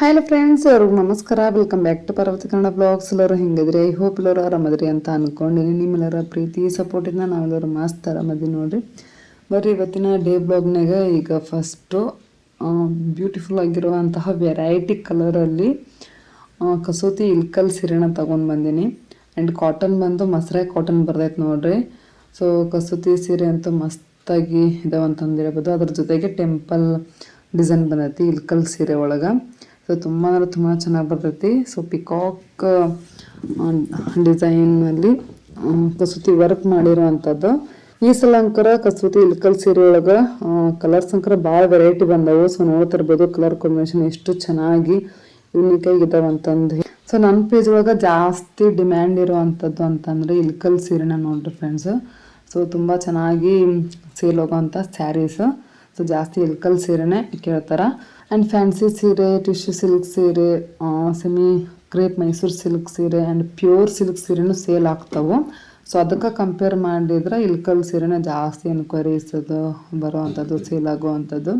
Hello friends ಎಲ್ರಿಗೂ ನಮಸ್ಕಾರ. Welcome back to ಪರ್ವತ ಕನ್ನಡ ಬ್ಲಾಗ್ಸ್ ಎಲ್ಲರೂ ಹಿಂಗಿದ್ರಿ? ಐ ಹೋಪ್ ಎಲ್ಲರೂ ಆರಾಮದ್ರಿ ಅಂತ ಅಂದ್ಕೊಂಡಿನಿ ನಿಮ್ಮೆಲ್ಲರ ಪ್ರೀತಿ ಸಪೋರ್ಟಿಂದ ನಾವೆಲ್ಲರೂ ಮಸ್ತ್ ಆರಾಮದಿ ನೋಡಿರಿ. ಬರ್ರಿ, ಇವತ್ತಿನ ಡೇ ಬ್ಲಾಗ್ನಾಗ ಈಗ ಫಸ್ಟು ಬ್ಯೂಟಿಫುಲ್ ಆಗಿರುವಂತಹ ವೆರೈಟಿ ಕಲರಲ್ಲಿ ಕಸೂತಿ ಇಲ್ಕಲ್ ಸೀರೆನ ತೊಗೊಂಡು ಬಂದೀನಿ. ಆ್ಯಂಡ್ ಕಾಟನ್ ಬಂದು ಮಸರೆ ಕಾಟನ್ ಬರ್ತೈತೆ ನೋಡಿರಿ. ಸೊ ಕಸೂತಿ ಸೀರೆ ಅಂತೂ ಮಸ್ತಾಗಿ ಇದಾವಂತಂದು ಹೇಳ್ಬೋದು ಅದ್ರ ಜೊತೆಗೆ ಟೆಂಪಲ್ ಡಿಸೈನ್ ಬಂದೈತಿ ಇಲ್ಕಲ್ ಸೀರೆ ಒಳಗೆ. ಸೊ ತುಂಬ ಅಂದರೆ ತುಂಬ ಚೆನ್ನಾಗಿ ಬರ್ತೈತಿ. ಸೊ ಪಿಕಾಕ್ ಡಿಸೈನಲ್ಲಿ ಕಸೂತಿ ವರ್ಕ್ ಮಾಡಿರೋವಂಥದ್ದು ಈ ಸಲ ಅಂಕರ ಕಸೂತಿ ಇಲ್ಕಲ್ ಸೀರೆ ಒಳಗೆ ಕಲರ್ಸ್ ಅಂಕರ ಭಾಳ ವೆರೈಟಿ ಬಂದವು. ಸೊ ನೋಡ್ತಿರ್ಬೋದು ಕಲರ್ ಕಾಂಬಿನೇಷನ್ ಎಷ್ಟು ಚೆನ್ನಾಗಿ ಯೂನಿಕ್ ಇದಾವೆ ಅಂತಂದು ಸೊ ನನ್ನ ಪೇಜ್ ಒಳಗೆ ಜಾಸ್ತಿ ಡಿಮ್ಯಾಂಡ್ ಇರೋವಂಥದ್ದು ಅಂತಂದರೆ ಇಲ್ಕಲ್ ಸೀರೆನ ನೋಡ್ರಿ ಫ್ರೆಂಡ್ಸ್ ಸೊ ತುಂಬ ಚೆನ್ನಾಗಿ ಸೇಲ್ ಹೋಗೋವಂಥ ಸ್ಯಾರೀಸ್ ಸೊ ಜಾಸ್ತಿ ಇಲ್ಕಲ್ ಸೀರೆನೇ ಕೇಳ್ತಾರೆ. ಆ್ಯಂಡ್ ಫ್ಯಾನ್ಸಿ ಸೀರೆ ಟಿಶ್ಯೂ ಸಿಲ್ಕ್ ಸೀರೆ ಸೆಮಿ ಕ್ರೇಪ್ ಮೈಸೂರು ಸಿಲ್ಕ್ ಸೀರೆ ಆ್ಯಂಡ್ ಪ್ಯೂರ್ ಸಿಲ್ಕ್ ಸೀರೆನೂ ಸೇಲ್ ಆಗ್ತಾವೆ. ಸೊ ಅದಕ್ಕೆ ಕಂಪೇರ್ ಮಾಡಿದ್ರೆ ಇಲ್ಕಲ್ ಸೀರೆನೇ ಜಾಸ್ತಿ ಎನ್ಕ್ವೈರೀಸ್ ಅದು ಬರೋವಂಥದ್ದು ಸೇಲ್ ಆಗುವಂಥದ್ದು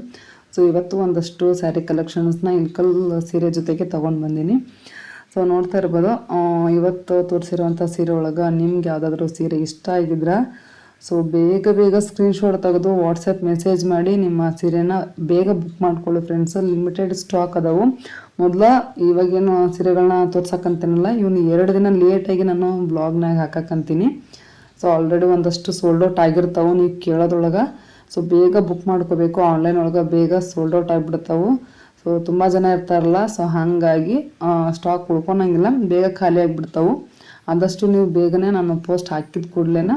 ಸೊ ಇವತ್ತು ಒಂದಷ್ಟು ಸ್ಯಾರಿ ಕಲೆಕ್ಷನ್ಸ್ನ ಇಲ್ಕಲ್ ಸೀರೆ ಜೊತೆಗೆ ತೊಗೊಂಡು ಬಂದೀನಿ. ಸೊ ನೋಡ್ತಾ ಇರ್ಬೋದು ಇವತ್ತು ತೋರಿಸಿರುವಂಥ ಸೀರೆ ಒಳಗೆ ನಿಮ್ಗೆ ಯಾವುದಾದ್ರೂ ಸೀರೆ ಇಷ್ಟ ಆಗಿದ್ರೆ? ಸೊ ಬೇಗ ಬೇಗ ಸ್ಕ್ರೀನ್ಶಾಟ್ ತೆಗೆದು ವಾಟ್ಸಪ್ ಮೆಸೇಜ್ ಮಾಡಿ ನಿಮ್ಮ ಸೀರೆನ ಬೇಗ ಬುಕ್ ಮಾಡ್ಕೊಳ್ಳಿ ಫ್ರೆಂಡ್ಸ್ ಲಿಮಿಟೆಡ್ ಸ್ಟಾಕ್ ಅದಾವು. ಮೊದಲ ಇವಾಗೇನು ಸೀರೆಗಳನ್ನ ತೋರ್ಸಕ್ಕಂತೇನಲ್ಲ ಇವನು ಎರಡು ದಿನ ಲೇಟಾಗಿ ನಾನು ಬ್ಲಾಗ್ನಾಗ ಹಾಕಕ್ಕಂತೀನಿ. ಸೊ ಆಲ್ರೆಡಿ ಒಂದಷ್ಟು ಸೋಲ್ಡ್ ಔಟ್ ಆಗಿರ್ತಾವೆ, ನೀವು ಕೇಳೋದ್ರೊಳಗೆ. ಸೊ ಬೇಗ ಬುಕ್ ಮಾಡ್ಕೋಬೇಕು. ಆನ್ಲೈನ್ ಒಳಗೆ ಬೇಗ ಸೋಲ್ಡ್ ಔಟ್ ಆಗಿಬಿಡ್ತಾವೆ. ಸೊ ತುಂಬ ಜನ ಇರ್ತಾರಲ್ಲ ಸೊ ಹಾಗಾಗಿ ಸ್ಟಾಕ್ ಉಳ್ಕೊಳಂಗಿಲ್ಲ ಬೇಗ ಖಾಲಿ ಆಗಿಬಿಡ್ತಾವೆ. ಆದಷ್ಟು ನೀವು ಬೇಗನೆ ನಾನು ಪೋಸ್ಟ್ ಹಾಕಿದ ಕೂಡಲೇನ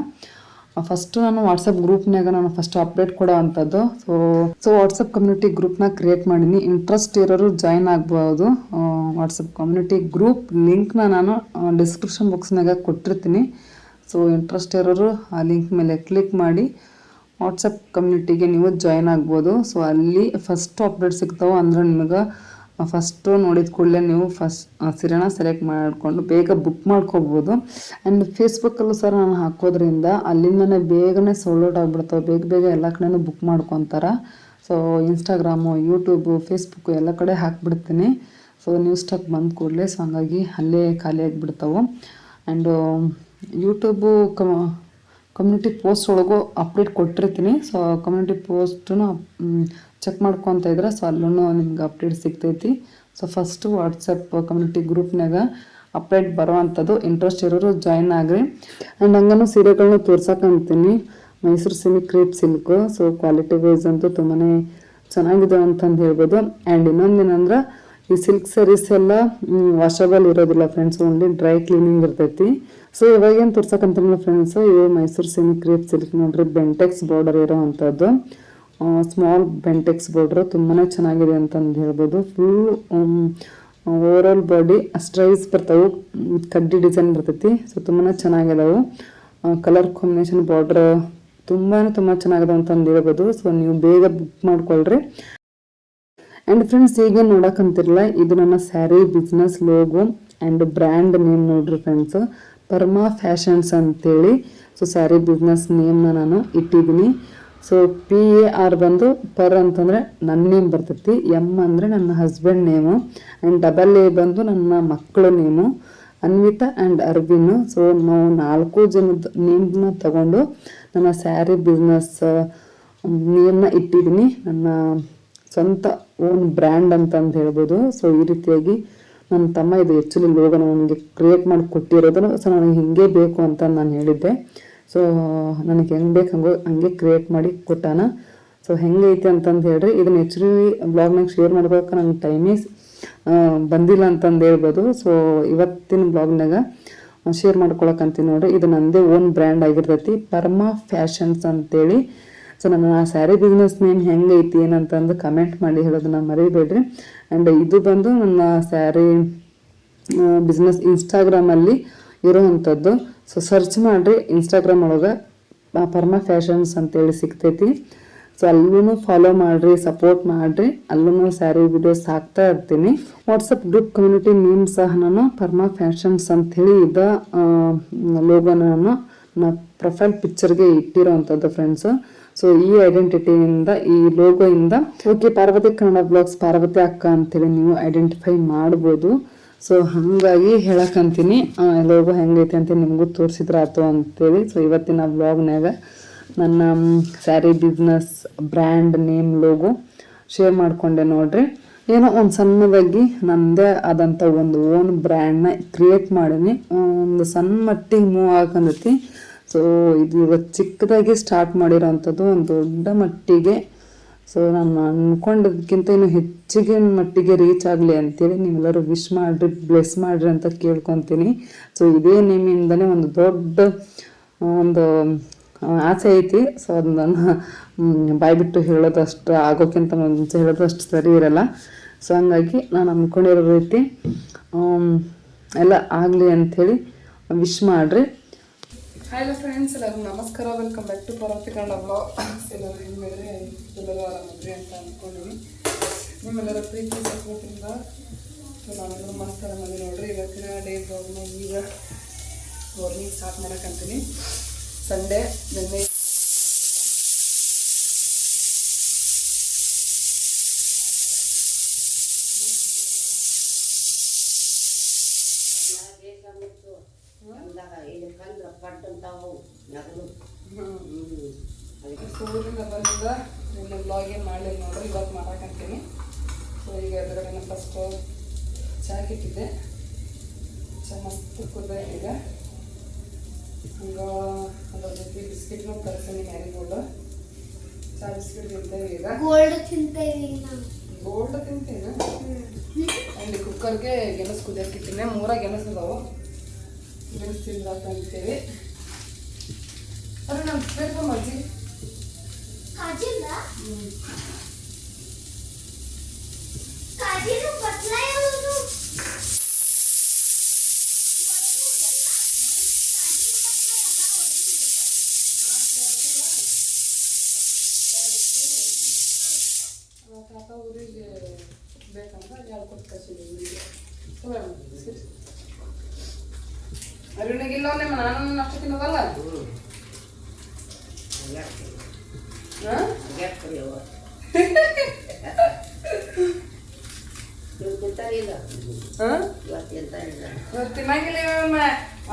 ಫಸ್ಟ್ ನಾನು ವಾಟ್ಸಪ್ ಗ್ರೂಪ್ನಾಗ ನಾನು ಫಸ್ಟ್ ಅಪ್ಡೇಟ್ ಕೊಡೋ ಅಂಥದ್ದು ಸೊ ಸೊ ವಾಟ್ಸಪ್ ಕಮ್ಯುನಿಟಿ ಗ್ರೂಪ್ನ ಕ್ರಿಯೇಟ್ ಮಾಡೀನಿ. ಇಂಟ್ರೆಸ್ಟ್ ಇರೋರು ಜಾಯ್ನ್ ಆಗ್ಬೋದು. ವಾಟ್ಸಪ್ ಕಮ್ಯುನಿಟಿ ಗ್ರೂಪ್ ಲಿಂಕ್ನ ನಾನು ಡಿಸ್ಕ್ರಿಪ್ಷನ್ ಬಾಕ್ಸ್ನಾಗ ಕೊಟ್ಟಿರ್ತೀನಿ. ಸೊ ಇಂಟ್ರೆಸ್ಟ್ ಇರೋರು ಆ ಲಿಂಕ್ ಮೇಲೆ ಕ್ಲಿಕ್ ಮಾಡಿ ವಾಟ್ಸಪ್ ಕಮ್ಯುನಿಟಿಗೆ ನೀವು ಜಾಯ್ನ್ ಆಗ್ಬೋದು. ಸೊ ಅಲ್ಲಿ ಫಸ್ಟ್ ಅಪ್ಡೇಟ್ ಸಿಗ್ತಾವೆ ಅಂದ್ರೆ ನಿಮಗೆ ಫಸ್ಟು ನೋಡಿದ ಕೂಡಲೇ ನೀವು ಫಸ್ಟ್ ಸೀರೆನ ಸೆಲೆಕ್ಟ್ ಮಾಡಿಕೊಂಡು ಬೇಗ ಬುಕ್ ಮಾಡ್ಕೋಬೋದು. ಆ್ಯಂಡ್ ಫೇಸ್ಬುಕ್ಕಲ್ಲೂ ಸಹ ನಾನು ಹಾಕೋದ್ರಿಂದ ಅಲ್ಲಿಂದನೇ ಬೇಗನೆ ಸೋಲ್ಡ್ ಔಟ್ ಆಗಿಬಿಡ್ತಾವೆ. ಬೇಗ ಬೇಗ ಎಲ್ಲ ಕಡೆನೂ ಬುಕ್ ಮಾಡ್ಕೊತಾರೆ. ಸೊ ಇನ್ಸ್ಟಾಗ್ರಾಮು ಯೂಟ್ಯೂಬು ಫೇಸ್ಬುಕ್ಕು ಎಲ್ಲ ಕಡೆ ಹಾಕ್ಬಿಡ್ತೀನಿ. ಸೊ ನ್ಯೂಸ್ ಸ್ಟಾಕ್ ಬಂದ ಕೂಡಲೇ ಸೊ ಹಂಗಾಗಿ ಅಲ್ಲೇ ಖಾಲಿ ಆಗಿಬಿಡ್ತಾವೆ. ಆ್ಯಂಡು ಯೂಟ್ಯೂಬು ಕಮ ಕಮ್ಯುನಿಟಿ ಪೋಸ್ಟ್ ಒಳಗೂ ಅಪ್ಡೇಟ್ ಕೊಟ್ಟಿರ್ತೀನಿ. ಸೊ ಕಮ್ಯುನಿಟಿ ಪೋಸ್ಟನ್ನು ಚೆಕ್ ಮಾಡ್ಕೊತ ಇದ್ರೆ ಸೊ ಅಲ್ಲೂ ನಿಮ್ಗೆ ಅಪ್ಡೇಟ್ ಸಿಗ್ತೈತಿ. ಸೊ ಫಸ್ಟು ವಾಟ್ಸಪ್ ಕಮ್ಯುನಿಟಿ ಗ್ರೂಪ್ನಾಗ ಅಪ್ಡೇಟ್ ಬರೋವಂಥದ್ದು ಇಂಟ್ರೆಸ್ಟ್ ಇರೋರು ಜಾಯ್ನ್ ಆಗ್ರಿ. ಆ್ಯಂಡ್ ಹಂಗನು ಸೀರೆಗಳನ್ನ ತೋರ್ಸಕ್ಕಂತೀನಿ Mysuru silk crepe silk so quality wise ಅಂತೂ ತುಂಬಾ ಚೆನ್ನಾಗಿದೆ ಅಂತಂದು ಹೇಳ್ಬೋದು. ಆ್ಯಂಡ್ ಇನ್ನೊಂದೇನಂದ್ರೆ ಈ ಸಿಲ್ಕ್ ಸರೀಸ್ ಎಲ್ಲ ವಾಷಬಲ್ ಇರೋದಿಲ್ಲ ಫ್ರೆಂಡ್ಸ್ ಓನ್ಲಿ ಡ್ರೈ ಕ್ಲೀನಿಂಗ್ ಇರ್ತೈತಿ. ಸೊ ಇವಾಗೇನು ತೋರ್ಸಕ್ಕಂತ ಫ್ರೆಂಡ್ಸು ಇವು ಮೈಸೂರು ಸಿಲ್ಕ್ ಕ್ರೀಪ್ ಸಿಲ್ಕ್ ನೋಡ್ರಿ ಬೆಂಟೆಕ್ಸ್ ಬಾರ್ಡರ್ ಇರೋ ಅಂಥದ್ದು ಸ್ಮಾಲ್ ಬೆಂಟೆಕ್ಸ್ ಬಾರ್ಡ್ರು ತುಂಬಾ ಚೆನ್ನಾಗಿದೆ ಅಂತಂದು ಹೇಳ್ಬೋದು. Full over all body stripes ಬರ್ತಾವೆ. ಕಡ್ಡಿ ಡಿಸೈನ್ ಬರ್ತೈತಿ. ಸೊ ತುಂಬಾ ಚೆನ್ನಾಗಿದಾವೆ. ಕಲರ್ ಕಾಂಬಿನೇಷನ್ ಬಾರ್ಡ್ರ್ ತುಂಬಾ ತುಂಬ ಚೆನ್ನಾಗಿದೆ ಅಂತಂದು ಹೇಳ್ಬೋದು. ಸೊ ನೀವು ಬೇಗ ಬುಕ್ ಮಾಡ್ಕೊಳ್ರಿ. ಆ್ಯಂಡ್ ಫ್ರೆಂಡ್ಸ್ ಈಗ ನೋಡಕ್ಕಂತಿರಲ್ಲ ಇದು ನನ್ನ sari business logo and brand name ನೋಡ್ರಿ ಫ್ರೆಂಡ್ಸ್ ಪರ್ಮಾ ಫ್ಯಾಷನ್ಸ್ ಅಂತೇಳಿ. ಸೊ ಸ್ಯಾರಿ ಬಿಸ್ನೆಸ್ ನೇಮ್ನ ನಾನು ಇಟ್ಟಿದ್ದೀನಿ. ಸೊ ಪಿ ಎ ಆರ್ ಬಂದು ಪರ್ ಅಂತಂದರೆ ನನ್ನ ನೇಮ್ ಬರ್ತೈತಿ ಎಂ ಅಂದರೆ ನನ್ನ husband name and double A ಬಂದು ನನ್ನ ಮಕ್ಕಳ name Anvita and Arbin so ನಾವು ನಾಲ್ಕು ಜನದ ನೇಮ್ನ ತಗೊಂಡು ನನ್ನ ಸ್ಯಾರಿ ಬಿಸ್ನೆಸ್ ನೇಮ್ನ ಇಟ್ಟಿದ್ದೀನಿ ನನ್ನ ಸ್ವಂತ ಓನ್ ಬ್ರ್ಯಾಂಡ್ ಅಂತಂದು ಅಂತ ಹೇಳ್ಬೋದು. ಸೊ ಈ ರೀತಿಯಾಗಿ ನನ್ನ ತಮ್ಮ ಇದು ಆ್ಯಕ್ಚುಲಿ ಲೋಗ ನನಗೆ ಕ್ರಿಯೇಟ್ ಮಾಡಿ ಕೊಟ್ಟಿರೋದನ್ನು ಸೊ ನನಗೆ ಹಿಂಗೆ ಬೇಕು ಅಂತ ನಾನು ಹೇಳಿದ್ದೆ. ಸೊ ನನಗೆ ಹೆಂಗೆ ಬೇಕು ಹಂಗೋ ಹಂಗೆ ಕ್ರಿಯೇಟ್ ಮಾಡಿ ಕೊಟ್ಟಾನ. ಸೊ ಹೆಂಗೈತೆ ಅಂತಂದು ಹೇಳ್ರಿ, ಇದನ್ನ ಆ್ಯಕ್ಚುಲಿ ಬ್ಲಾಗ್ನಾಗ ಶೇರ್ ಮಾಡ್ಬೇಕು ನಂಗೆ ಟೈಮೇ ಬಂದಿಲ್ಲ ಅಂತಂದು ಹೇಳ್ಬೋದು. ಸೊ ಇವತ್ತಿನ ಬ್ಲಾಗ್ನಾಗ ಶೇರ್ ಮಾಡ್ಕೊಳಕಂತೀನಿ ನೋಡ್ರಿ, ಇದು ನಂದೇ ಓನ್ ಬ್ರ್ಯಾಂಡ್ ಆಗಿರ್ತೈತಿ, ಪರ್ಮಾ ಫ್ಯಾಷನ್ಸ್ ಅಂತೇಳಿ. ಸೊ ನನ್ನ ಸ್ಯಾರಿ ಬಿಸ್ನೆಸ್ ನೇಮ್ ಹೆಂಗೈತಿ, ಏನಂತಂದು ಕಮೆಂಟ್ ಮಾಡಿ ಹೇಳೋದನ್ನ ಮರಿಬೇಡ್ರಿ. ಆ್ಯಂಡ್ ಇದು ಬಂದು ನನ್ನ ಸ್ಯಾರಿ ಬಿಸ್ನೆಸ್ ಇನ್ಸ್ಟಾಗ್ರಾಮಲ್ಲಿ ಇರೋವಂಥದ್ದು ಸೊ ಸರ್ಚ್ ಮಾಡಿರಿ ಇನ್ಸ್ಟಾಗ್ರಾಮ್ ಒಳಗೆ ಪರ್ಮ ಫ್ಯಾಷನ್ಸ್ ಅಂತೇಳಿ ಸಿಗ್ತೈತಿ. ಸೊ ಅಲ್ಲೂ ಫಾಲೋ ಮಾಡಿರಿ ಸಪೋರ್ಟ್ ಮಾಡಿರಿ. ಅಲ್ಲೂ ಸ್ಯಾರಿ ವಿಡಿಯೋಸ್ ಹಾಕ್ತಾ ಇರ್ತೀನಿ. ವಾಟ್ಸಪ್ ಗ್ರೂಪ್ ಕಮ್ಯುನಿಟಿ ನೇಮ್ ಸಹ ನಾನು ಪರ್ಮ ಫ್ಯಾಷನ್ಸ್ ಅಂಥೇಳಿ ಇದ ಲೋಗೋನ ನಾನು ನಾ ಪ್ರೊಫೈಲ್ ಪಿಕ್ಚರ್ಗೆ ಇಟ್ಟಿರೋ ಅಂಥದ್ದು ಫ್ರೆಂಡ್ಸು ಸೊ ಈ ಐಡೆಂಟಿಟಿಯಿಂದ ಈ ಲೋಗೋಯಿಂದ ಓಕೆ ಪಾರ್ವತಿ ಕನ್ನಡ ಬ್ಲಾಗ್ಸ್ ಪಾರ್ವತಿ ಅಕ್ಕ ಅಂತೇಳಿ ನೀವು ಐಡೆಂಟಿಫೈ ಮಾಡ್ಬೋದು. ಸೊ ಹಾಗಾಗಿ ಹೇಳಕ್ಕಂತೀನಿ. ಲೋಗೋ ಹೆಂಗೈತೆ ಅಂತ ನಿಮಗೂ ತೋರಿಸಿದ್ರೆ ಆಯ್ತು ಅಂತೇಳಿ. ಸೊ ಇವತ್ತಿನ ಬ್ಲಾಗ್ನಾಗ ನನ್ನ sari business brand name logo share ಮಾಡಿಕೊಂಡೆ ನೋಡ್ರಿ. ಏನೋ ಒಂದು ಸಣ್ಣದಾಗಿ ನನ್ನದೇ ಆದಂಥ ಒಂದು ಓನ್ ಬ್ರ್ಯಾಂಡ್ನ ಕ್ರಿಯೇಟ್ ಮಾಡೀನಿ. ಒಂದು ಸಣ್ಣ ಮಟ್ಟಿಗೆ ಮೂವ್ ಆಗಂದತಿ ಸೊ ಇದು ಇವತ್ತು ಚಿಕ್ಕದಾಗಿ ಸ್ಟಾರ್ಟ್ ಮಾಡಿರೋವಂಥದ್ದು ಒಂದು ದೊಡ್ಡ ಮಟ್ಟಿಗೆ ಸೊ ನಾನು ಅಂದ್ಕೊಂಡಿದ್ದಕ್ಕಿಂತ ಇನ್ನು ಹೆಚ್ಚಿಗೆ ಮಟ್ಟಿಗೆ ರೀಚ್ ಆಗಲಿ ಅಂತೇಳಿ ನೀವೆಲ್ಲರೂ ವಿಶ್ ಮಾಡಿರಿ ಬ್ಲೆಸ್ ಮಾಡಿರಿ ಅಂತ ಕೇಳ್ಕೊತೀನಿ. ಸೊ ಇದೇ ನೇಮಿಂದನೇ ಒಂದು ದೊಡ್ಡ ಒಂದು ಆಸೆ ಐತಿ. ಸೊ ಅದನ್ನ ಬಾಯಿ ಬಿಟ್ಟು ಹೇಳೋದಷ್ಟು ಆಗೋಕ್ಕಿಂತ ಮುಂಚೆ ಹೇಳೋದಷ್ಟು ಸರಿ ಇರಲ್ಲ. ಸೊ ಹಂಗಾಗಿ ನಾನು ಅಂದ್ಕೊಂಡಿರೋ ರೀತಿ ಎಲ್ಲ ಆಗಲಿ ಅಂಥೇಳಿ ವಿಶ್ ಮಾಡಿರಿ. ಹಲೋ ಫ್ರೆಂಡ್ಸ್ ಎಲ್ಲರೂ ನಮಸ್ಕಾರ. Welcome back to Parvati Kannada blog ಎಲ್ಲರೂ ಹೆಂಗಿದ್ರೆ ಎಲ್ಲರೂ ಆರಾಮಿದ್ರಿ ಅಂತ ಅಂದ್ಕೊಂಡಿನಿ ನಿಮ್ಮೆಲ್ಲರ ಪ್ರೀತಿ, ಸಪೋರ್ಟಿಂದ ನಾವೆಲ್ಲರೂ ಮಸ್ತ್ ಆರಾಮದಿ ನೋಡ್ರಿ. ಇವತ್ತಿನ ಡೇ ಬ್ಲಾಗ್ನ ಈಗ ಮಾರ್ನಿಂಗ್ ಸ್ಟಾರ್ಟ್ ಮಾಡೋಕ್ಕಂತೀನಿ ಸಂಡೇ ನಿನ್ನೆ ಸ್ಕೂಲಿಂದ ಬಂದಿಂದ ನಿನ್ನೆ ಬ್ಲಾಗ್ ಏನು ಮಾಡಲಿಲ್ಲ ನೋಡ್ರಿ ಇವತ್ತು ಮಾಡಕ್ಕಂತೀನಿ ಸೊ ಈಗ ಎದುರುಗಡೆ ಫಸ್ಟು ಚಾಕ್ ಇಟ್ಟಿದ್ದೆ ಚಾ ಮಸ್ತ್ ಕುದ್ದೈತೆ ಈಗ ಹಂಗೆ ಅದ್ರ ಜೊತೆ ಬಿಸ್ಕಿಟ್ನು ಹ್ಯಾರಿ ಮ್ಯಾರಿಗೋಲ್ಡ್ ಚಾ ಬಿಸ್ಕಿಟ್ ತಿಂತೇವೆ ಈಗ. ಗೋಲ್ಡ್ ತಿಂತೇವೆ ಗೋಲ್ಡ್ ತಿಂತೇನೆ? ಅಲ್ಲಿ ಕುಕ್ಕರ್ಗೆ ಗೆಣಸು ಕುದಿಯಕ್ಕೆ ಇಟ್ಟಿನಿ ಮೂರ ಗೆಣಸು ಅದಾವು ಗೆಣಸು ತಿಂದಾಕ ಅಂತೇಳಿ. ಅರೆ ನಮ್ಮ ಬೇಕು ಅಜ್ಜಿ ಕಾಜಿಲ್ಲ ನಾನು ಅಷ್ಟು ತಿನ್ನೋದಲ್ಲ? ತಿನ್ನಂಗಿಲ್ಲ ಇವನ್ನ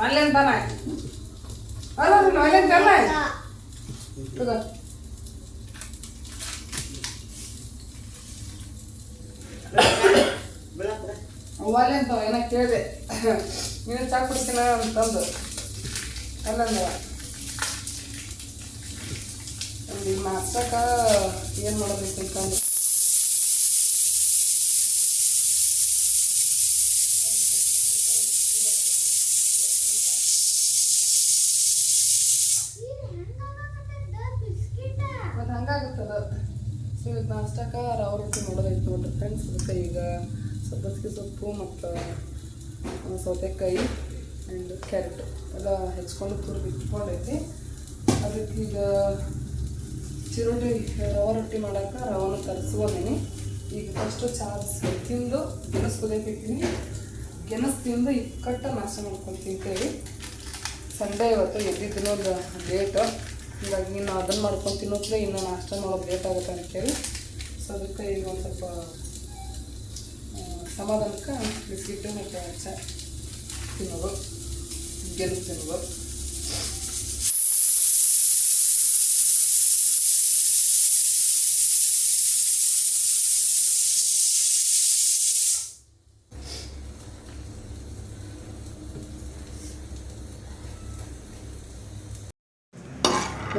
ಆನ್ಲೈನ್ ತಾನ ಅಲ್ಲ ಆನ್ಲೈನ್ ತಲ್ಲ ತಗೋ. ಒಲೆ ಅಂತ ಏನೋ ಕೇಳಿದೆ. ನೀನು ಚಾ ಕುಡಿಸ್ತೀನ ಅಂತಂದು. ಅಲ್ಲಂದ ಒಂದು ಈಗ ನಾಷ್ಟಕ್ಕ ಏನು ಮಾಡೋದೈತೆ ಅಂತಂದು ಬಿಸ್ಕಿಟ್ ಮತ್ತು ಹಂಗಾಗುತ್ತದ ಸೊ ಇದು ನಾಷ್ಟಕ್ಕ ರವೆ ರೊಟ್ಟಿ ಮಾಡೋದೈತೆ ನೋಡ್ರಿ ಫ್ರೆಂಡ್ಸ್ ಅದಕ್ಕೆ ಈಗ ಸಬ್ಬಸಿಗೆ ಸೊಪ್ಪು ಮತ್ತು ಸೌತೆಕಾಯಿ ಆ್ಯಂಡ್ ಕ್ಯಾರೆಟ್ ಎಲ್ಲ ಹೆಚ್ಕೊಂಡು ತುರಿದು ಇಟ್ಕೊಂಡೈತಿ. ಅದಕ್ಕೆ ಈಗ ಚಿರೋಟಿ, ರವೆ ರೊಟ್ಟಿ ಮಾಡೋಕೆ ರವನ ತರಿಸ್ಕೊಂಡೀನಿ ಈಗ ಫಸ್ಟು ಚಾರ್ಜ್ ತಿಂದು ಗೆಣಸು ಕುದಿಯಕ್ಕೆ ಇಟ್ಟಿನಿ ಗೆಣಸು ತಿಂದು ಇಕ್ಕಟ್ಟ ನಾಶ ಮಾಡ್ಕೊಂಡು ತಿಂತೇವೆ. ಸಂಡೇ ಇವತ್ತು ಎದ್ದಿದ್ದು ಒಂದು ಲೇಟು ಹೀಗಾಗಿ ಇನ್ನು ಅದನ್ನು ಮಾಡ್ಕೊಂಡು ತಿನ್ನೋತ್ಲೆ ಇನ್ನೂ ನಾಷ್ಟ ಮಾಡೋದು ಲೇಟ್ ಆಗುತ್ತೆ ಅಂತೇಳಿ. ಸೊ ಅದಕ್ಕೆ ಈಗ ಒಂದು ಸ್ವಲ್ಪ ಸಮಾಧಾನಕ್ಕೆ ಬಿಸ್ಕಿಟ್ಟು ಮತ್ತು ಚಾ ತಿನ್ನೋದು. ತಿನ್ನೋದು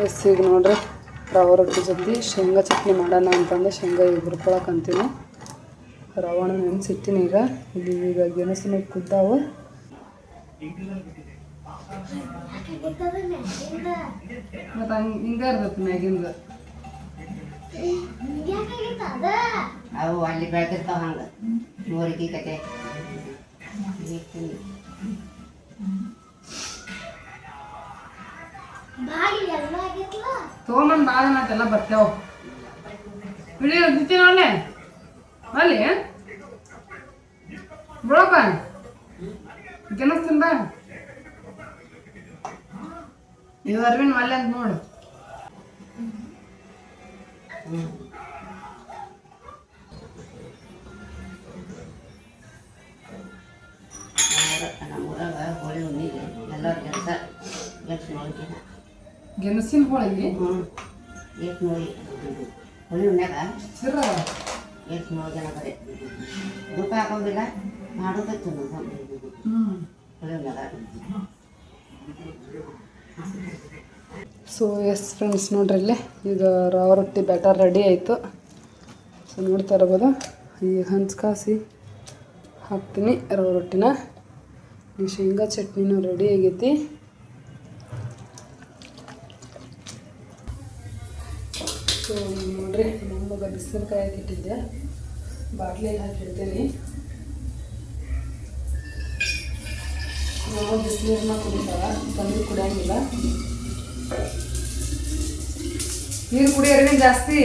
ಎಸ್, ಈಗ ನೋಡ್ರಿ. ರವೆ ರೊಟ್ಟಿ ಜೊತೆ ಶೇಂಗಾ ಚಟ್ನಿ ಮಾಡೋಣ ಅಂತಂದ್ರೆ ಶೇಂಗಾ ಈಗ ಹುರ್ಕೊಳಕ್ಕೆ ಅಂತೀನಿ. ರವಣ ನೆನೆಸಿಟ್ಟಿನಿ ಈಗ. ಇಲ್ಲಿ ಈಗ ಗೆಣಸಿನ ಕುದ್ದಾವು ಮತ್ತು ಹಂಗೆ ಇರ್ತೈತೆ ಮ್ಯಾಗಿಂದ. ಅವು ಅಲ್ಲಿ ಬೆಳೆದಿರ್ತಾವ ಹಂಗ. ನೋಡಿ ಕತೆ. ತೊಗೊಂಬಂದು ದಿನ ನೋಡ್ಲೆ ಬರ್ತೇವೆ ವಿಡಿಯೋ ದಿತ್ತೀನಿ ಅಲ್ಲೇ ಅಲ್ಲಿ. ಬಿಡಪ್ಪ ಗೆಣಸು ತಿಂದ. ನೀವು ಅರವಿಂದ್ ಮಲ್ಲೆ ಅಂತ ನೋಡು. ಹ್ಞೂ ನಮ್ಮೂರಾಗ ಹೋಳಿ ಹುಣ್ಣಿಗೆ ಎಲ್ಲರೂ ಕೆಲಸ ಎಷ್ಟು ನೋಡ್ತೀನಿ ಗೆಣಸಿನ ಹೋಳಿಗೆ ಹ್ಞೂ ಎಷ್ಟು ನೋಡಿ ಹೋಳಿ ಹುಣ್ಣ್ಯಾಗ ಸಿರ ಎಷ್ಟು ನೋಡಿ ಜನ ಬರೀ ದುಃಖ ಹಾಕೋದಿಲ್ಲ ಮಾಡೋದಕ್ಕೆ ಹ್ಞೂ ಹೋಳಿ ಹುಣ್ಣ್ಯಾಗ ಸೊ ಎಸ್ ಫ್ರೆಂಡ್ಸ್ ನೋಡ್ರಿ ಇಲ್ಲಿ ಈಗ ರವೆ ರೊಟ್ಟಿ ಬ್ಯಾಟರ್ ರೆಡಿ ಆಯಿತು. ಸೊ ನೋಡ್ತಾ ಇರ್ಬೋದು. ಈ ಹಂಚ್ ಕಾಸಿ ಹಾಕ್ತೀನಿ ರವ ರೊಟ್ಟಿನ. ಈ ಶೇಂಗಾ ಚಟ್ನಿನೂ ರೆಡಿ ಆಗೈತಿ. ಸೊ ನೋಡ್ರಿ, ನಮ್ಮಗ ಬಿಸಿನಕಾಯಿ ಹಾಕಿಟ್ಟಿದ್ದೆ. ಬಾಟ್ಲಿಗೆ ಹಾಕಿಡ್ತೀನಿ. ನಾವು ಬಿಸಿನೀರನ್ನ ಕುಡಿತಾಳ, ತಂದು ಕುಡಿಯಂಗಿಲ್ಲ. ನೀರು ಕುಡಿಯೋರಿನ ಜಾಸ್ತಿ?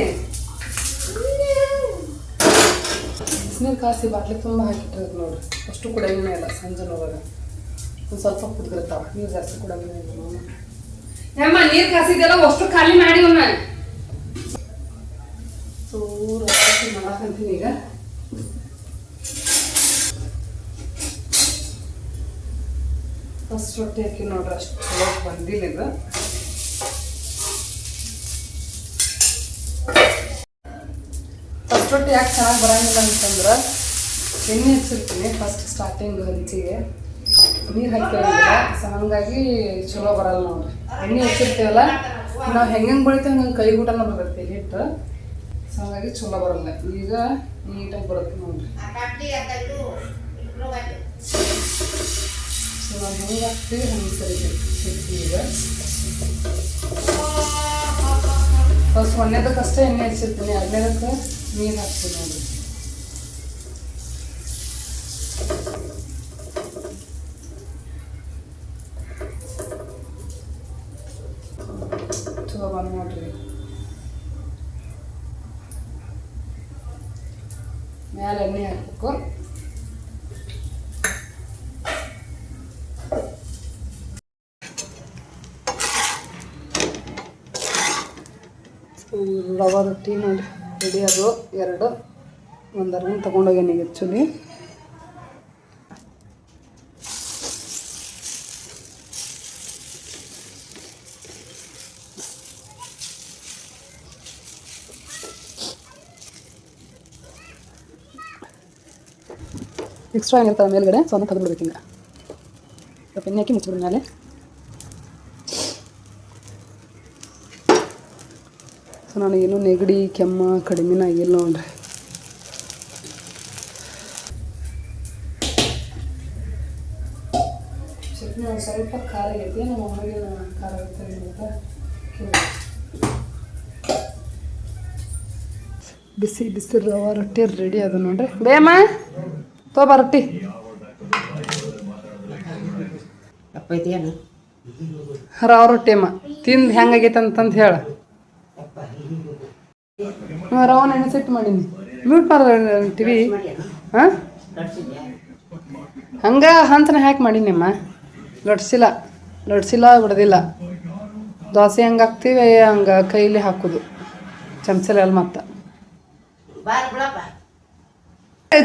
ಬಿಸಿನೀರು ಕಾಸಿ ಬಾಟ್ಲಿ ತುಂಬ ಹಾಕಿಟ್ಟಿರೋದು ನೋಡ್ರಿ ಅಷ್ಟು ಕುಡಿಯಂಗಿನ ಇಲ್ಲ ಸಂಜೆ ಹೋದಾಗ ಒಂದು ಸ್ವಲ್ಪ ಕುಡ್ದಿರ್ತಾವ ನೀರು ಜಾಸ್ತಿ ಕುಡಿಯಂಗಿನ ಇಲ್ಲ ನಾವು ಯಮ್ಮ, ನೀರು ಕಾಸಿದೆಲ್ಲ ಅಷ್ಟು ಖಾಲಿ ಮಾಡಿ ಒಮ್ಮೆ. ಸೂರು ಮಾಡಾಕಂತೀನಿ ಈಗ. ಫಸ್ಟ್ ರೊಟ್ಟಿ ಹಾಕಿ ನೋಡ್ರಿ, ಅಷ್ಟು ಚಲೋ ಬಂದಿಲ್ಲ ಇದು. ಫಸ್ಟ್ ರೊಟ್ಟಿ ಯಾಕೆ ಚೆನ್ನಾಗಿ ಬರಂಗಿಲ್ಲ ಅಂತಂದ್ರೆ, ಎಣ್ಣೆ ಹಚ್ಚಿರ್ತೀನಿ ಫಸ್ಟ್ ಸ್ಟಾರ್ಟಿಂಗ್ ಹಂಚಿಗೆ. ನೀರು ಹಾಕಿರೋದಿಲ್ಲ ಸೊ ಹಾಗಾಗಿ ಚಲೋ ಬರಲ್ಲ ನೋಡ್ರಿ. ಎಣ್ಣೆ ಹಚ್ಚಿರ್ತೀವಲ್ಲ, ನಾವು ಹೆಂಗೆ ಬೆಳಿತೀವಿ ಹಂಗೆ ಕೈ ಊಟನ ಬರುತ್ತೆ ಹಿಟ್ಟು. ಸೊ ಹಾಗಾಗಿ ಚಲೋ ಬರಲ್ಲ. ಈಗ ನೀಟಾಗಿ ಬರುತ್ತೆ ನೋಡ್ರಿ ಸೊ ನಾವು ಹೆಂಗೆ ಹಾಕ್ತೀವಿ ಹಂಗೆ ಸರಿ ಎಣ್ಣೆ ಹಚ್ಚಿರ್ತೀನಿ ಎರಡನೇದಕ್ಕೆ ನೀರು ಹಾಕ್ತೀನಿ ನೋಡಿ. ಬಂದು ನೋಡ್ರಿ. ಮ್ಯಾಲೆ ಎಣ್ಣೆ ಹಾಕ್ಬೇಕು. ರವೆ ರೊಟ್ಟಿ ನೋಡಿ ರೆಡಿ ಅದು ಎರಡು ಒಂದು ಅರ್ಧ ತೊಗೊಂಡೋಗ್ಯಾನೀಗ ಆ್ಯಕ್ಚುಲಿ ಎಕ್ಸ್ಟ್ರಾ ಏನಿರ್ತಾವೆ ಮೇಲ್ಗಡೆ ಸೊನ್ನ ತೆಗೆದ್ಬಿಡ್ಬೇಕು ಹಿಂಗೆ. ಸ್ವಲ್ಪ ಎಣ್ಣೆ ಹಾಕಿ ಮುಚ್ಚಿಬಿಡಿ ಸೊ ನನಗೇನು ನೆಗಡಿ ಕೆಮ್ಮ ಕಡಿಮೆನ ಆಗಿಲ್ಲ ನೋಡ್ರಿ. ಚಟ್ನಿ ಒಂದು ಸ್ವಲ್ಪ ಖಾರ ಆಗೈತಿ ನಮ್ಮ ಅಮ್ಮಗೆ ಖಾರ ಬಿಸಿ ಬಿಸಿ ರವೆ ರೊಟ್ಟಿ ರೆಡಿ ಅದು ನೋಡ್ರಿ. ಬೇಮ ತೋಬ ರೊಟ್ಟಿ. ರವ ರವೆ ರೊಟ್ಟಿ ಅಮ್ಮ. ತಿಂದು ಹೆಂಗಾಗೈತೆ ಅಂತಂದು ಹೇಳ. ಹ್ಞೂ ಎಣ್ಣೆ ಸೆಟ್ ಮಾಡೀನಿ. ಮ್ಯೂಟ್ ಮಾಡ ಟಿವಿ ಹಾಂ? ಹಂಗೆ ಹಂತನ ಹ್ಯಾಕ್ ಮಾಡೀನಿಮ್ಮ ಲಟ್ಸಿಲ್ಲ. ಲಟ್ಸಿಲ್ಲ ಬಿಡೋದಿಲ್ಲ. ದೋಸೆ ಹಂಗೆ ಹಾಕ್ತೀವಿ ಹಂಗೆ ಕೈಲಿ ಹಾಕೋದು. ಚಮಚಲಿ ಅಲ್ಲಿ ಮತ್ತೆ.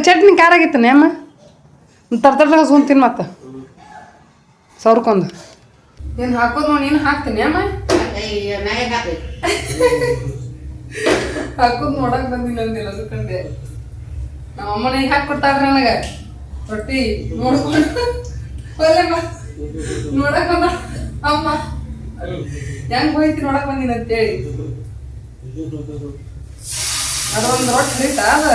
ಚಟ್ನಿ ಕ್ಯಾರಾಗಿತ್ತು ನಿಮ್ಮ ಅಮ್ಮ. ತರ್ತರ್ ಹಸ್ಕೊಂತೀನಿ ಮತ್ತೆ. ಸೌರ್ಕೊಂದು ಏನು ಹಾಕೋದು ನೋಡಿ ನೀನು ಹಾಕ್ತೀನಿ ಅಮ್ಮ. ಹಾಕೋದು ನೋಡಕ್ ಬಂದಿಲ್ಲ ಅಂದಿಲ್ಲ ಅದಕ್ಕಂದೆ ನಮ್ಮ ಅಮ್ಮನ ಈಗ ಕೊಡ್ತಾರ ನನಗೆ. ರೊಟ್ಟಿ ನೋಡ್ಕೊಂಡು. ನೋಡಕ್ ಬಂದ ಅಮ್ಮ, ಹೆಂಗ್ ಹೋಯ್ತಿ ನೋಡಕ್ ಬಂದಿನ ಅಂತೇಳಿ. ಅದೊಂದು ರೊಟ್ಟಿ ಅದ?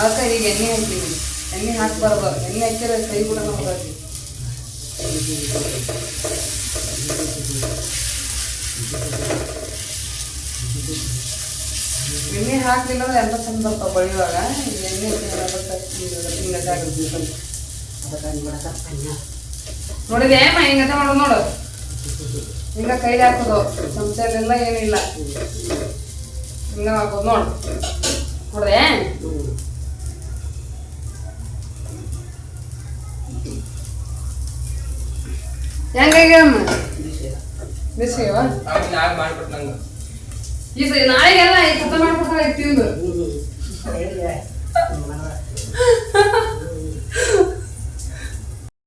ಅದಕ್ಕೆ ಈಗ ಎಣ್ಣೆ ಹಾಕ್ತೀನಿ. ಎಣ್ಣೆ ಹಾಕ್ಬಾರ್ದು. ಎಣ್ಣೆ ಹಾಕಿದ್ರೆ ಕೈ ಕೂಡ ಹೋಗತಿ ಎಣ್ಣೆ ಹಾಕ್ಲಿಲ್ಲ ಅಂದ್ರೆ ಎಲ್ಲ ಚಂದ ಬರ್ತಾವ ಬಳಿಯುವಾಗ ಈಗ ಎಣ್ಣೆ ಹಾಕಿದ್ರೆ ಅದಕ್ಕೆ ಹಿಂಗದಾಗುತ್ತೆ ಸ್ವಲ್ಪ. ಅದಕ್ಕೆ ಹಂಗೆ ಬಿಡಕ್ಕ ಅನ್ನ ನೋಡಿದೆ ಏಮ ಹಿಂಗತೆ ಮಾಡೋದು ನೋಡು. ಹಿಂಗ ಕೈಲಿ ಹಾಕೋದು. ಚಮಚಲ್ಲೆಲ್ಲ ಏನಿಲ್ಲ. ಹಿಂಗ ಹಾಕೋದು ನೋಡು. ನೋಡ್ದೆ? ಹೆಂಗಾಗಿ ಅಮ್ಮ? ಬಿಸಿ ಬಿಸಿವ ಆಮೇಲೆ ಆಗ ಮಾಡ್ಬಿಟ್ಟು ನಂಗೆ. ಈ ಸರಿ ನಾಳೆಗೆಲ್ಲ ಸತ್ತ ಮಾಡ್ಕೊಡ್ತಾರೆ ತಿಂದು